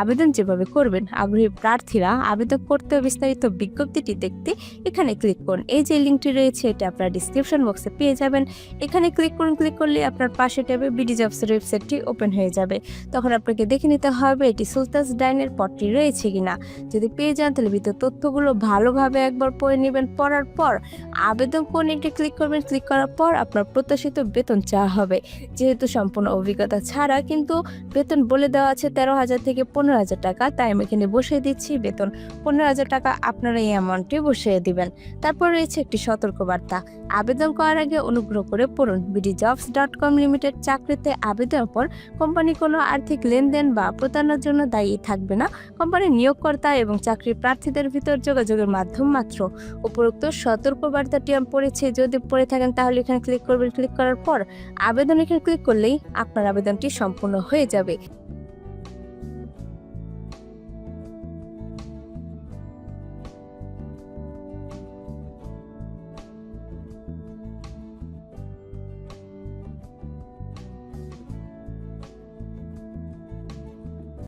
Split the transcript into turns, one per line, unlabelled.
আবেদন যেভাবে করবেন, আগ্রহী প্রার্থীরা আবেদন করতে বিস্তারিত বিজ্ঞপ্তিটি দেখতে এখানে ক্লিক করুন। এই যে লিঙ্কটি রয়েছে, এটা আপনার ডিসক্রিপশন বক্সে পেয়ে যাবেন। এখানে ক্লিক করুন ক্লিক করলে আপনার পাশে ট্যাবে বিডি জবসের ওয়েবসাইটটি ওপেন হয়ে যাবে। তখন আপনাকে দেখে নিতে হবে এটি সুলতাস ডাইনের পদটি রয়েছে কিনা। যদি পেয়ে যান, তাহলে ভিতর তথ্যগুলো ভালোভাবে একবার পড়ে নেবেন। পড়ার পর আবেদন কোন একটি ক্লিক করবেন ক্লিক করার পর আপনার প্রত্যাশিত বেতন চাওয়া হবে। যেহেতু সম্পূর্ণ অভিজ্ঞতা ছাড়া, কিন্তু বেতন বলে দেওয়া আছে তেরো হাজার থেকে পনেরো হাজার টাকা, তাই আমি এখানে বসিয়ে দিচ্ছি। বেতন পনেরো হাজার টাকা, আপনারা এই অ্যামাউন্টটি বসিয়ে দিবেন। তারপর রয়েছে একটি সতর্কবার্তা। আবেদন করার আগে অনুগ্রহ করে পড়ুন। BD jobs dot com limited চাকরিতে আবেদনের পর কোম্পানি কোনো আর্থিক লেনদেন বা প্রতারণার জন্য দায়ী থাকবে না। কোম্পানির নিয়োগকর্তা এবং চাকরি প্রার্থীদের ভিতর যোগাযোগের মাধ্যম মাত্র। উপরোক্ত সতর্কবার্তাটি আমি পড়েছি। যদি পড়ে থাকেন, তাহলে এখানে ক্লিক করবেন। ক্লিক করার পর আবেদন এখানে ক্লিক করলেই আপনার আবেদনটি সম্পূর্ণ হয়ে যাবে।